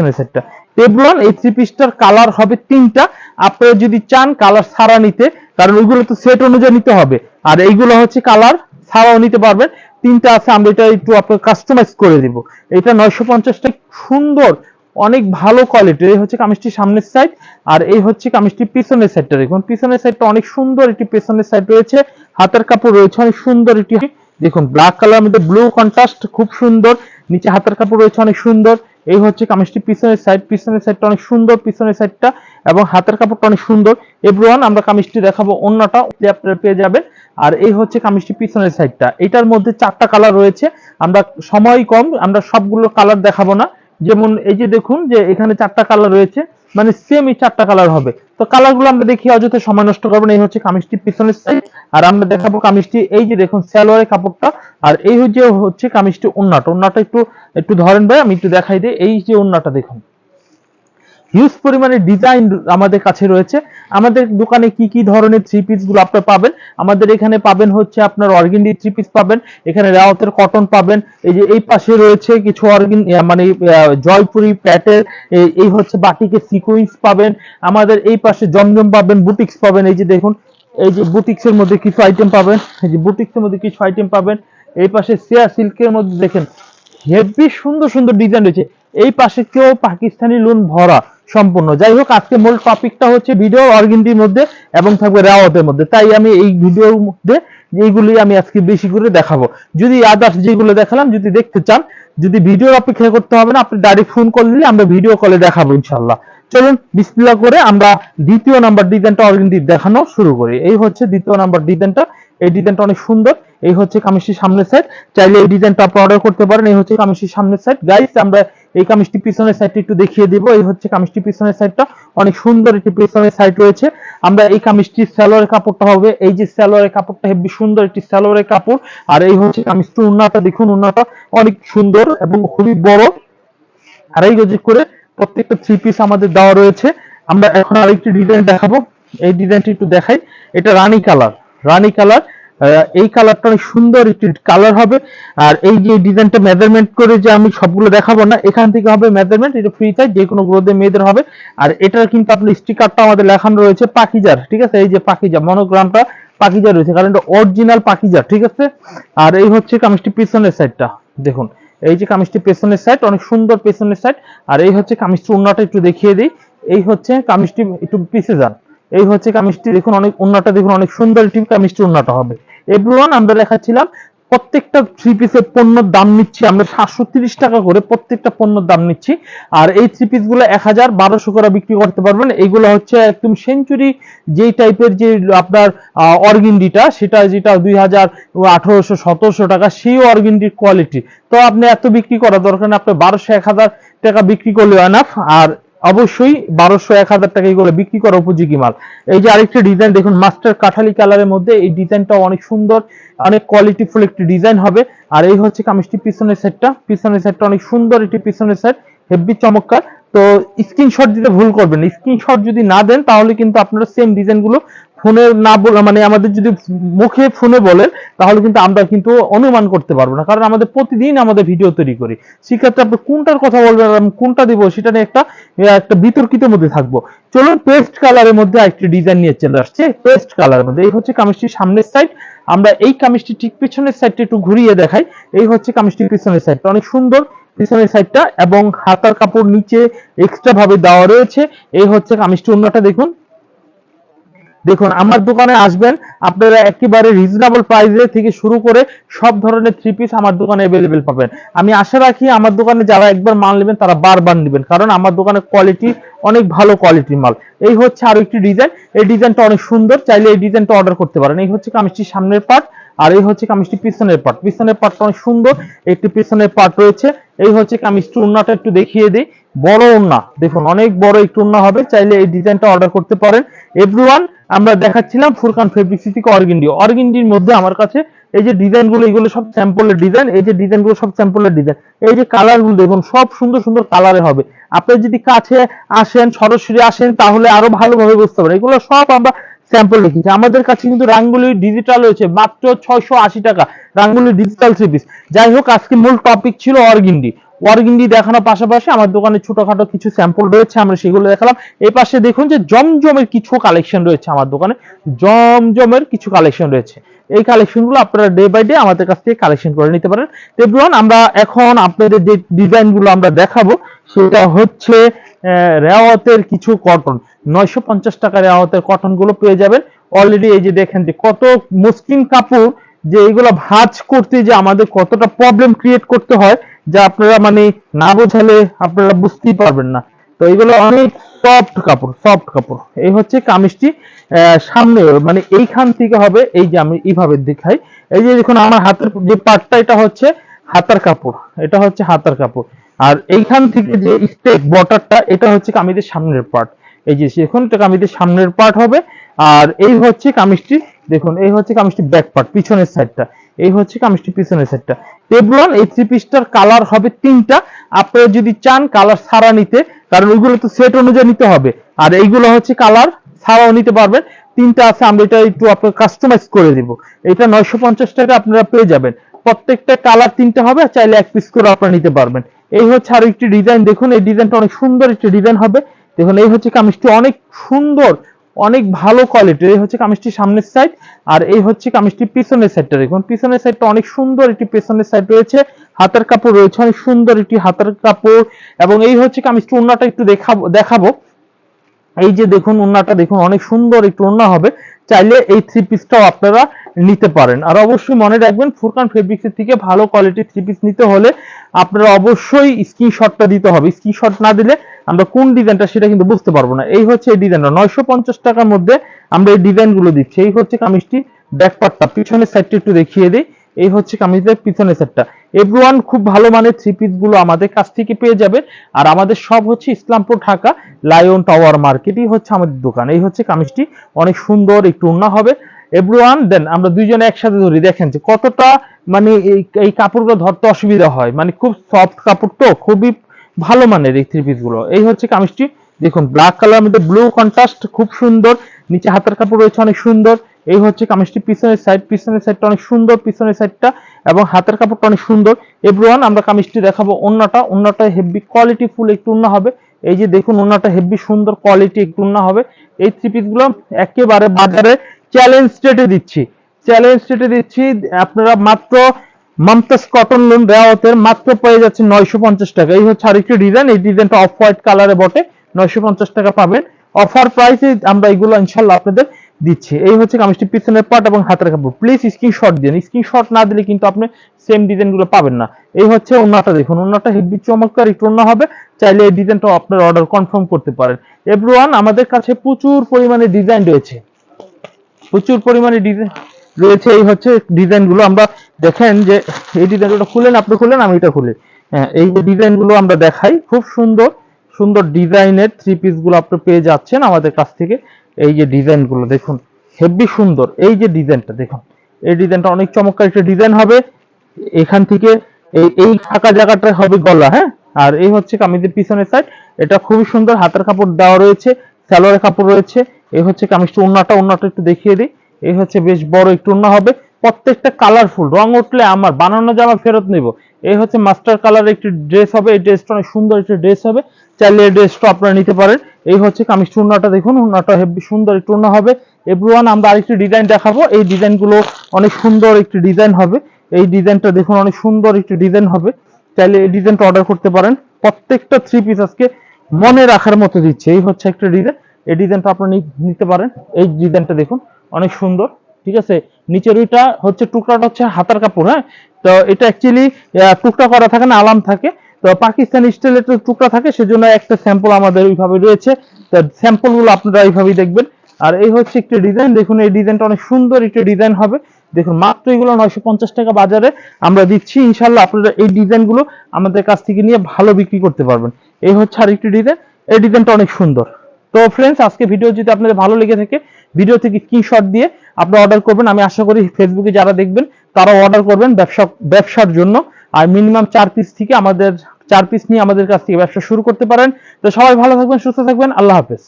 পিছনের সাইডটা টেবলন এই থ্রি পিসটার কালার হবে তিনটা। আপনারা যদি চান কালার নিতে, কারণ ওইগুলো তো সেট অনুযায়ী নিতে হবে। আর এইগুলো হচ্ছে কালার নিতে পারবেন। তিনটা আছে, আমরা এটা একটু আপনার কাস্টমাইজ করে দিব। এটা নয়শো পঞ্চাশটা সুন্দর, অনেক ভালো কোয়ালিটি এই হচ্ছে কামিজটির সামনের সাইড আর এই হচ্ছে কামিজটির পিছনের সাইডটা দেখুন, পিছনের সাইডটা অনেক সুন্দর একটি পেছনের সাইড রয়েছে। হাতের কাপড় রয়েছে, অনেক সুন্দর একটি দেখুন ব্ল্যাক কালার মধ্যে ব্লু কন্ট্রাস্ট খুব সুন্দর, নিচে হাতের কাপড় রয়েছে অনেক সুন্দর, এই হচ্ছে কামিজটি, পিছনের সাইড পিছনের সাইডটা অনেক সুন্দর, পিছনের সাইডটা এবং হাতের কাপড়টা অনেক সুন্দর এভরিওয়ান আমরা কামিজটি দেখাবো অন্যটা আপনারা পেয়ে যাবেন, আর এই হচ্ছে কামিজটি পিছনের সাইডটা এটার মধ্যে চারটা কালার রয়েছে, আমরা সময় কম, আমরা সবগুলো কালার দেখাবো না, যেমন এই যে দেখুন যে এখানে চারটা কালার রয়েছে মানে সেম এই চারটা কালার হবে তো কালারগুলো আমরা দেখি, অযথা সময় নষ্ট করব না, এই হচ্ছে কামিজটি পিছনের সাইড আর আমরা দেখাবো কামিজটি, এই যে দেখুন, সালোয়ারের কাপড়টা, আর এই যে হচ্ছে কামিজটি ওন্নাটা ওন্নাটা একটু একটু ধরেন ভাই, আমি একটু দেখাই দিই, এই যে ওন্নাটা দেখুন। হিউজ পরিমাণে ডিজাইন আমাদের কাছে রয়েছে। আমাদের দোকানে কি কি ধরনের থ্রি পিসগুলো আপনারা পাবেন? আমাদের এখানে পাবেন হচ্ছে আপনার অর্গেন্ডি থ্রি পিস পাবেন, এখানে রেওয়াতের কটন পাবেন, এই যে এই পাশে রয়েছে কিছু অর্গেন মানে জয়পুরি প্যাটের এই- হচ্ছে বাটিকে সিকুয়েন্স পাবেন। আমাদের এই পাশে জমজম পাবেন, বুটিক্স পাবেন, এই যে দেখুন, এই যে বুটিক্স এর মধ্যে কিছু আইটেম পাবেন, এই যে বুটিক্স এর মধ্যে কিছু আইটেম পাবেন। এই পাশে সিয়া সিল্কের মধ্যে দেখেন, হেভি সুন্দর সুন্দর ডিজাইন রয়েছে। এই পাশে কেউ পাকিস্তানি লোন ভরা সম্পূর্ণ। যাই হোক, আজকে মূল টপিকটা হচ্ছে ভিডিও অর্গেন্ডির মধ্যে এবং থাকবে রাওয়াতের মধ্যে। তাই আমি এই ভিডিওর মধ্যে এইগুলি আমি আজকে বেশি করে দেখাবো। যদি আদার্স যেগুলো দেখালাম, যদি দেখতে চান, যদি ভিডিওর অপেক্ষা করতে হবে না, আপনি ডাইরেক্ট ফোন করলে আমরা ভিডিও কলে দেখাবো ইনশাল্লাহ চলুন, বিসমিল্লাহ করে আমরা দ্বিতীয় নাম্বার ডিজাইনটা অর্গেন্ডি দেখানো শুরু করি। এই হচ্ছে দ্বিতীয় নাম্বার ডিজাইনটা এই ডিজাইনটা অনেক সুন্দর। এই হচ্ছে কামিজটির সামনের সাইড চাইলে এই ডিজাইনটা আপনি অর্ডার করতে পারেন। এই হচ্ছে কামিজটির সামনের সাইড গাইস আমরা এই কামিজটি পিছনের সাইডটা একটু দেখিয়ে দিব। এই হচ্ছে কামিজটি পিছনের সাইডটা অনেক সুন্দর একটি পিছনের সাইড রয়েছে। আমরা এই কামিজটির সালোয়ারের কাপড়টা হবে। এই যে সালোয়ারের কাপড়টা হেবি সুন্দর একটি সালোয়ারের কাপড়। আর এই হচ্ছে কামিজটির উন্নাটা। দেখুন, উন্নাটা অনেক সুন্দর এবং খুবই বড়। আড়াই গজ করে প্রত্যেকটা থ্রি পিস আমাদের দেওয়া রয়েছে। আমরা এখন আরেকটি ডিজাইন দেখাবো। এই ডিজাইনটি একটু দেখাই। এটা রানী কালার। রানী কালার এই কালারটা অনেক সুন্দর, একটি কালার হবে। আর এই যে ডিজাইনটা মেজারমেন্ট করে যে আমি সবগুলো দেখাবো না, এখান থেকে হবে মেজারমেন্ট এটা ফ্রি চাই যে কোনো গ্রোথে মেয়েদের হবে। আর এটার কিন্তু আপনার স্টিকারটা আমাদের লেখানো রয়েছে, পাকিজার, ঠিক আছে? এই যে পাকিজা মনোগ্রামটা পাকিজা রয়েছে, কারণ এটা অরিজিনাল পাকিজা ঠিক আছে? আর এই হচ্ছে কামিজটি পিছনের সাইডটা দেখুন। এই যে কামিজটি পেছনের সাইড অনেক সুন্দর পেছনের সাইড আর এই হচ্ছে কামিজটি উন্নাটা একটু দেখিয়ে দিই। এই হচ্ছে কামিজটি, একটু পিছে যান। এই হচ্ছে কামিজটি, দেখুন, অনেক উন্নাটা, দেখুন, অনেক সুন্দর একটি কামিজটি উন্নাটা হবে। এভরিওয়ান আমরা দেখাচ্ছিলাম প্রত্যেকটা থ্রি পিসের পণ্যের দাম নিচ্ছি, আমরা সাতশো তিরিশ টাকা করে প্রত্যেকটা পণ্যের দাম নিচ্ছি। আর এই থ্রি পিসগুলো এক হাজার বারোশো করে বিক্রি করতে পারবেন। এইগুলো হচ্ছে একদম সেঞ্চুরি যেই টাইপের যে আপনার অর্গিন্ডিটা সেটা যেটা দুই হাজার আঠারোশো সতেরোশো টাকা, সেই অর্গিন্ডির কোয়ালিটি তো আপনি এত বিক্রি করা দরকার নেই আপনি বারোশো, এক হাজার টাকা বিক্রি করলে এনাফ আর অবশ্যই বারোশো, এক হাজার টাকা এগুলো বিক্রি করা উপযোগী মাল। এই যে আরেকটি ডিজাইন দেখুন মাস্টার কাঠালি কালারের মধ্যে এই ডিজাইনটা অনেক সুন্দর, অনেক কোয়ালিটিফুল একটি ডিজাইন হবে। আর এই হচ্ছে কামিজটি পিছনের সেটটা পিছনের সেটটা অনেক সুন্দর একটি পিছনের সেট হেভি চমৎকার। তো স্ক্রিনশট দিতে ভুল করবেন স্ক্রিনশট যদি না দেন, তাহলে কিন্তু আপনারা সেম ডিজাইনগুলো ফোনে না বলে মানে আমাদের যদি মুখে ফোনে বলেন, তাহলে কিন্তু আমরা কিন্তু অনুমান করতে পারব না। কারণ আমাদের প্রতিদিন আমাদের ভিডিও তৈরি করি। সেক্ষেত্রে আপনি কোনটার কথা বলবেন কোনটা দিব, সেটা নিয়ে একটা একটা বিতর্কিত মধ্যে থাকব। চলুন পেস্ট কালারের মধ্যে একটি ডিজাইন নিয়ে চলে আসছে। পেস্ট কালারের মধ্যে। এই হচ্ছে কামিজটির সামনের সাইড আমরা এই কামিজটি ঠিক পিছনের সাইডটা একটু ঘুরিয়ে দেখাই। এই হচ্ছে কামিজটির পিছনের সাইডটা অনেক সুন্দর পিছনের সাইডটা এবং হাতার কাপড় নিচে এক্সট্রা ভাবে দেওয়া রয়েছে। এই হচ্ছে কামিজটি। অন্যটা দেখুন। দেখুন, আমার দোকানে আসবেন, আপনারা একেবারে রিজনেবল প্রাইসে থেকে শুরু করে সব ধরনের থ্রি পিস আমার দোকানে অ্যাভেলেবেল পাবেন। আমি আশা রাখি আমার দোকানে যারা একবার মাল নেবেন, তারা বারবার নেবেন, কারণ আমার দোকানের কোয়ালিটি অনেক ভালো কোয়ালিটির মাল। এই হচ্ছে আরও একটি ডিজাইন এই ডিজাইনটা অনেক সুন্দর, চাইলে এই ডিজাইনটা অর্ডার করতে পারেন। এই হচ্ছে কামিজটির সামনের পার্ট আর এই হচ্ছে কামিজটি পিছনের পার্ট পিছনের পার্টটা অনেক সুন্দর, একটি পিছনের পার্ট রয়েছে। এই হচ্ছে কামিজটি উন্নাটা একটু দেখিয়ে দিই। বড় উন্না, দেখুন, অনেক বড় একটু উন্না হবে, চাইলে এই ডিজাইনটা অর্ডার করতে পারেন। এভরিওয়ান আমরা দেখাচ্ছিলাম ফুরকান ফেব্রিক্সি থেকে অর্গিন্ডি। অর্গিন্ডির মধ্যে আমার কাছে এই যে ডিজাইনগুলো এগুলো সব স্যাম্পলের ডিজাইন, এই যে ডিজাইনগুলো সব স্যাম্পলের ডিজাইন। এই যে কালারগুলো দেখুন, সব সুন্দর সুন্দর কালারে হবে। আপনি যদি কাছে আসেন, সরাসরি আসেন, তাহলে আরও ভালোভাবে বুঝতে পারেন এগুলো সব আমরা স্যাম্পল রেখেছি আমাদের কাছে কিন্তু রাঙ্গুলি ডিজিটাল হয়েছে মাত্র ছয়শো আশি টাকা। রাঙ্গুলি ডিজিটাল থ্রি পিস যাই হোক, আজকে মূল টপিক ছিল অর্গিন্ডি। ওয়ার্কিংডি দেখানোর পাশাপাশি আমার দোকানে ছোটখাটো কিছু স্যাম্পল রয়েছে, আমরা সেগুলো দেখালাম। এই পাশে দেখুন যে জমজমের কিছু কালেকশন রয়েছে আমার দোকানে। জমজমের কিছু কালেকশন রয়েছে। এই কালেকশনগুলো আপনারা ডে বাই ডে আমাদের কাছ থেকে কালেকশন করে নিতে পারেন। এভরিওয়ান আমরা এখন আপনাদের যে ডিজাইনগুলো আমরা দেখাবো, সেটা হচ্ছে রেওয়াতের কিছু কটন নয়শো পঞ্চাশ টাকা রেওয়াতের কটনগুলো পেয়ে যাবেন। অলরেডি এই যে দেখেন যে কত মুসলিম কাপড়, যে এগুলো ভাঁজ করতে যে আমাদের কতটা প্রবলেম ক্রিয়েট করতে হয় যা আপনারা মানে না বোঝালে আপনারা বুঝতেই পারবেন না। তো এগুলো অনেক সফট কাপড় সফট কাপড়। এই হচ্ছে কামিজটি সামনে মানে এইখান থেকে হবে, এই যে আমি এইভাবে দেখাই। এই যে দেখুন, আমার হাতের যে পার্টটা এটা হচ্ছে হাতার কাপড়, এটা হচ্ছে হাতার কাপড়। আর এইখান থেকে যে স্টেক বর্ডারটা এটা হচ্ছে কামিজের সামনের পার্ট এই যে দেখুন, এটা কামিজের সামনের পার্ট হবে, আর এই হচ্ছে কামিজটি, দেখুন, এই হচ্ছে কামিজটি ব্যাক পার্ট পিছনের সাইডটা এই হচ্ছে কামিজটি পিছনের সাইডটা টেবলন এই থ্রি পিসটার কালার হবে তিনটা। আপনারা যদি চান কালার ছাড়া নিতে, কারণ ওইগুলো তো সেট অনুযায়ী নিতে হবে। আর এইগুলো হচ্ছে কালার ছাড়াও নিতে পারবেন। তিনটা আছে, আমরা এটা একটু আপনার কাস্টমাইজ করে দিব। এটা নয়শো পঞ্চাশ টাকা আপনারা পেয়ে যাবেন। প্রত্যেকটা কালার তিনটা হবে চাইলে এক পিস করে আপনারা নিতে পারবেন। এই হচ্ছে আর একটি ডিজাইন দেখুন, এই ডিজাইনটা অনেক সুন্দর একটি ডিজাইন হবে। দেখুন, এই হচ্ছে কামিজটি অনেক সুন্দর। অনেক ভালো কোয়ালিটি এই হচ্ছে কামিজটি সামনের সাইড আর এই হচ্ছে কামিজটি পিছনের সাইডটা দেখুন। পিছনের সাইডটা অনেক সুন্দর একটি পিছনের সাইড রয়েছে, হাতের কাপড় রয়েছে, অনেক সুন্দর একটি হাতের কাপড়, এবং এই হচ্ছে কামিজটি অন্যটা একটু দেখাবো দেখাবো। এই যে দেখুন ওন্নাটা দেখুন, অনেক সুন্দর একটু ওন্না হবে। চাইলে এই থ্রি পিসটাও আপনারা নিতে পারেন। আর অবশ্যই মনে রাখবেন ফুরকান ফেব্রিক্সের থেকে ভালো কোয়ালিটির থ্রি পিস নিতে হলে আপনারা অবশ্যই স্ক্রিনশটটা দিতে হবে। স্ক্রিনশট না দিলে আমরা কোন ডিজাইনটা সেটা কিন্তু বুঝতে পারব না। এই হচ্ছে এই ডিজাইনটা। নয়শো পঞ্চাশ টাকার মধ্যে আমরা এই ডিজাইনগুলো দিচ্ছি। এই হচ্ছে কামিজটি ব্যাক পার্টটা পিছনের সাইডটা একটু দেখিয়ে দিই। এই হচ্ছে কামিজের পিছনের সেটটা। এভরিওয়ান খুব ভালো মানের থ্রি পিসগুলো আমাদের কাছ থেকে পেয়ে যাবে আর আমাদের সব হচ্ছে ইসলামপুর, ঢাকা লায়ন টাওয়ার মার্কেটই হচ্ছে আমাদের দোকান। এই হচ্ছে কামিজটি। অনেক সুন্দর, একটু উন্না হবে। এভরিওয়ান দেন আমরা দুইজনে একসাথে ধরি। দেখেন যে কতটা মানে এই কাপড়গুলো ধরতে অসুবিধা হয়। মানে খুব সফট কাপড় তো, খুবই ভালো মানের এই থ্রি পিসগুলো। এই হচ্ছে কামিজটি। দেখুন ব্ল্যাক কালার মধ্যে ব্লু কন্ট্রাস্ট খুব সুন্দর। নিচে হাতের কাপড় রয়েছে, অনেক সুন্দর। এই হচ্ছে কামিজটি, পিছনের সাইড পিছনের সাইডটা অনেক সুন্দর, পিছনের সাইডটা এবং হাতের কাপড়টা অনেক সুন্দর। এভরিওয়ান, আমরা কামিজটি দেখাবো অন্যটা অন্যটা হেভি কোয়ালিটি ফুল একটু অন্য হবে। এই যে দেখুন অন্যটা হেভি সুন্দর কোয়ালিটি একটু অন্য হবে। এই থ্রি পিসগুলো একেবারে বাজারে চ্যালেঞ্জ রেটে দিচ্ছি। চ্যালেঞ্জ রেটে দিচ্ছি, আপনারা মাত্র মামতাস কটন লোন রেওয়াতের মাত্র পেয়ে যাচ্ছে নয়শো পঞ্চাশ টাকা। এই হচ্ছে আরেকটি ডিজাইন এই ডিজাইনটা অফ হোয়াইট কালারে বটে। নয়শো পঞ্চাশ টাকা পাবেন। অফার প্রাইসে আমরা এগুলো ইনশাল্লাহ আপনাদের দিচ্ছি। এই হচ্ছে কামিজটি পিছনের পার্ট এবং হাতের কাপড়। প্লিজ স্ক্রিনশট দিন স্ক্রিনশট না দিলে কিন্তু আপনি সেম ডিজাইনগুলো পাবেন না। এই হচ্ছে ওন্নাটা দেখুন। ওন্নাটা হেভি চমৎকার, একটু ওন্না হবে। চাইলে এই ডিজাইনটা আপনার অর্ডার কনফার্ম করতে পারেন। এভরিওয়ান আমাদের কাছে প্রচুর পরিমাণে ডিজাইন রয়েছে। প্রচুর পরিমাণে ডিজাইন রয়েছে। এই হচ্ছে ডিজাইনগুলো আমরা দেখেন যে, এই ডিজাইনগুলো খুলেন, আপনি খুলেন, আমি এটা খুলি। হ্যাঁ এই যে ডিজাইনগুলো আমরা দেখাই, খুব সুন্দর। সুন্দর ডিজাইনের থ্রি পিসগুলো আপনি পেয়ে যাচ্ছেন আমাদের কাছ থেকে। এই যে ডিজাইনগুলো দেখুন হেভি সুন্দর। এই যে ডিজাইনটা দেখুন, এই ডিজাইনটা অনেক চমৎকার একটা ডিজাইন হবে। এখান থেকে এই এই ফাঁকা জায়গাটা হবে গলা হ্যাঁ? আর এই হচ্ছে কামিজের পিছনের সাইড এটা খুবই সুন্দর, হাতের কাপড় দেওয়া রয়েছে স্যালোয়ারের কাপড় রয়েছে। এই হচ্ছে কামিজটা উন্নাটা উন্নাটা একটু দেখিয়ে দিই। এই হচ্ছে বেশ বড় একটু উন্না হবে। প্রত্যেকটা কালারফুল রং উঠলে আমার, বানানো জামা ফেরত নেব। এই হচ্ছে মাস্টার কালার একটি ড্রেস হবে, এই ড্রেসটা অনেক সুন্দর একটি ড্রেস হবে। চাইলে ড্রেসটা আপনারা নিতে পারেন। এই হচ্ছে কামিজ উন্নাটা দেখুন উন্নাটা হেভি সুন্দর উন্না হবে। এভরিওয়ান, আমরা আরেকটি ডিজাইন দেখাবো। এই ডিজাইনগুলো অনেক সুন্দর একটি ডিজাইন হবে। এই ডিজাইনটা দেখুন, অনেক সুন্দর একটি ডিজাইন হবে। চাইলে এই ডিজাইনটা অর্ডার করতে পারেন। প্রত্যেকটা থ্রি পিস আজকে মনে রাখার মতো দিচ্ছে। এই হচ্ছে একটা ডিজাইন এই ডিজাইনটা আপনারা নিতে পারেন। এই ডিজাইনটা দেখুন, অনেক সুন্দর। ঠিক আছে? নিচের ওইটা হচ্ছে টুকরাটা হচ্ছে হাতার কাপড় হ্যাঁ? তো এটা অ্যাকচুয়ালি টুকরা করা থাকে না, আলাম থাকে। তো পাকিস্তানি স্টাইলের তো টুকরা থাকে, সেজন্য একটা স্যাম্পল আমাদের ওইভাবে রয়েছে। তো স্যাম্পলগুলো আপনারা এইভাবেই দেখবেন। আর এই হচ্ছে একটা ডিজাইন দেখুন এই ডিজাইনটা অনেক সুন্দর একটা ডিজাইন হবে। দেখুন, মাত্র এগুলো নয়শো পঞ্চাশ টাকা বাজারে। আমরা দিচ্ছি ইনশাল্লাহ আপনারা এই ডিজাইনগুলো আমাদের কাছ থেকে নিয়ে ভালো বিক্রি করতে পারবেন। এই হচ্ছে আরেকটি ডিজাইন এই ডিজাইনটা অনেক সুন্দর। তো ফ্রেন্ডস আজকে ভিডিও যদি আপনাদের ভালো লেগে থাকে ভিডিও থেকে স্ক্রিনশট দিয়ে আপনারা অর্ডার করবেন। আমি আশা করি ফেসবুকে যারা দেখবেন তারা অর্ডার করবেন ব্যবসা, ব্যবসার জন্য। আর মিনিমাম চার পিস থেকে আমাদের, চার পিস নিয়ে আমাদের কাছ থেকে ব্যবসা শুরু করতে পারেন। তো সবাই ভালো থাকবেন, সুস্থ থাকবেন, আল্লাহ হাফেজ।